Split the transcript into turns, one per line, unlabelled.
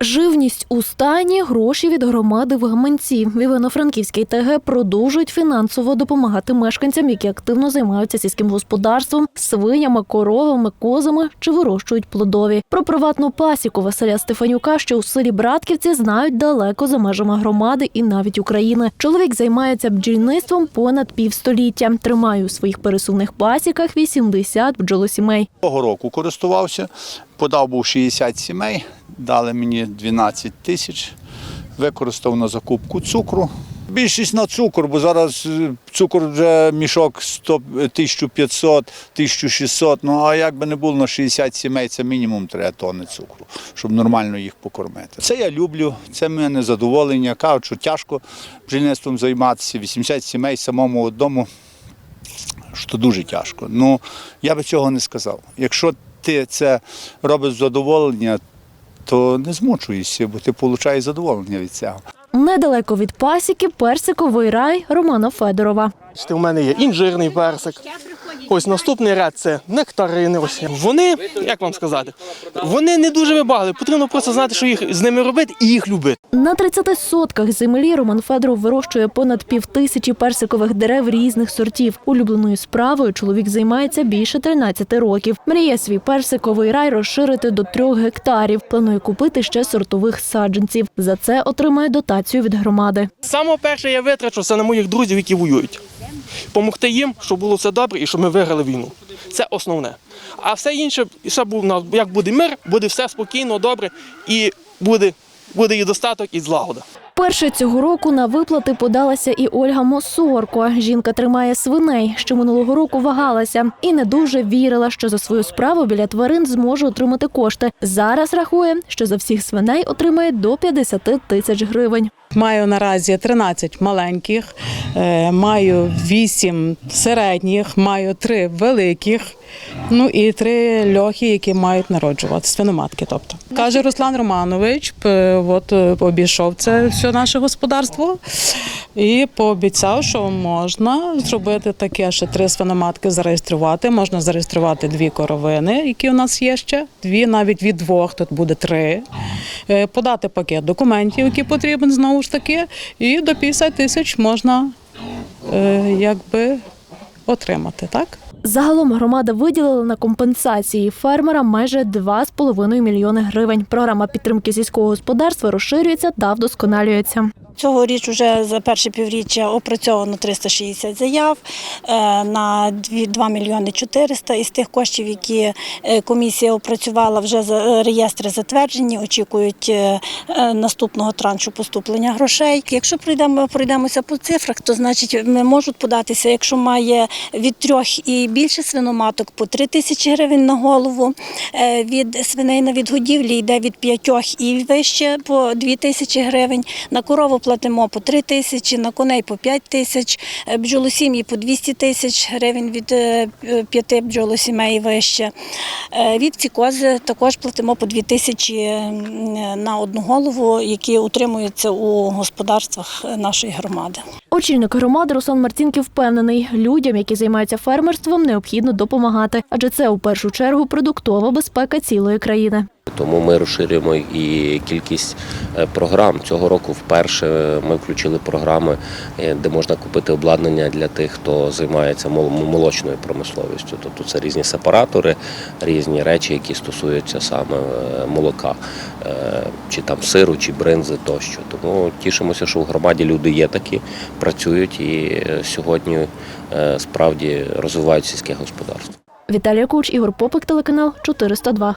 Живність у стані, гроші від громади в гаманці. В Івано-Франківській ТГ продовжують фінансово допомагати мешканцям, які активно займаються сільським господарством, свинями, коровами, козами чи вирощують плодові. Про приватну пасіку Василя Стефанюка, що у селі Братківці, знають далеко за межами громади і навіть України. Чоловік займається бджільництвом понад півстоліття. Тримає у своїх пересувних пасіках 80 бджолосімей.
Того року користувався, подав був 60 сімей, дали мені 12 тисяч, використав на закупку цукру. Більшість на цукор, бо зараз е, цукор вже мішок 100, 1500, 1600, ну а як би не було на 60 сімей, це мінімум 3 тонни цукру, щоб нормально їх покормити. Це я люблю, це мене задоволення. Кажуть, що тяжко бджільництвом займатися, 80 сімей самому одному що дуже тяжко. Ну, я би цього не сказав. Якщо ти це робиш з задоволення, то не змучуєшся, бо ти отримуєш задоволення від цього.
Недалеко від пасіки персиковий рай Романа Федорова.
У мене є інжирний персик. Ось наступний ряд це нектарини. Ось вони, як вам сказати, вони не дуже вибагли. Потрібно просто знати, що їх з ними робити і їх любити.
На 30 сотках землі Роман Федоров вирощує понад півтисячі персикових дерев різних сортів. Улюбленою справою чоловік займається більше 13 років. Мріє свій персиковий рай розширити до трьох гектарів. Планує купити ще сортових саджанців. За це отримає дотацію від громади.
Саме перше я витрачу це на моїх друзів, які воюють. Помогти їм, щоб було все добре і щоб ми виграли війну. Це основне. А все інше, на- як буде мир, буде все спокійно, добре і буде, буде і достаток, і злагода.
Перше цього року на виплати подалася і Ольга Мосорко. Жінка тримає свиней, що минулого року вагалася, і не дуже вірила, що за свою справу біля тварин зможе отримати кошти. Зараз рахує, що за всіх свиней отримає до 50 тисяч гривень.
Маю наразі 13 маленьких, е, маю 8 середніх, маю 3 великих, ну і 3 льохи, які мають народжувати, свиноматки. Тобто каже Руслан Романович, от е, обійшов це все наше господарство і пообіцяв, що можна зробити таке, ще три свиноматки зареєструвати. Можна зареєструвати дві коровини, які у нас є ще, дві, навіть від двох, тут буде три. Е, Подати пакет документів, які потрібен знову ж таки, і до 50 тисяч можна е, якби отримати, так?
Загалом громада виділила на компенсації фермерам майже 2,5 мільйони гривень. Програма підтримки сільського господарства розширюється та вдосконалюється.
Цьогоріч вже за перше півріччя опрацьовано 360 заяв е, на 2 2 мільйони 400. Із тих коштів, які е, комісія опрацювала, вже за- реєстри затверджені, очікують е, е, наступного траншу поступлення грошей. Якщо пройдемо, пройдемося по цифрах, то значить ми можуть податися, якщо має від трьох і більше свиноматок по 3 тисячі гривень на голову. Е, Від свиней на відгодівлі йде від п'ятьох і вище по 2 тисячі гривень. На корову платимо по 3 тисячі, на коней по 5 тисяч, е, бджолосім'ї по 200 тисяч гривень від е, п'яти бджолосімей вище. Е, Від цікози також платимо по 2 тисячі на одну голову, які утримуються у господарствах нашої громади.
Очільник громади Руслан Марцінків впевнений, людям, які займаються фермерством, необхідно допомагати, адже це у першу чергу продуктова безпека цілої країни.
Тому ми розширюємо і кількість е, програм. Цього року вперше ми включили програми, е, де можна купити обладнання для тих, хто займається мол- молочною промисловістю. Тобто це різні сепаратори, різні речі, які стосуються саме е, молока, е, чи там сиру, чи бринзи тощо. Тому тішимося, що в громаді люди є такі, працюють і е, сьогодні е, справді розвивають сільське господарство.
Віталія Куч, Ігор Попик, телеканал 402.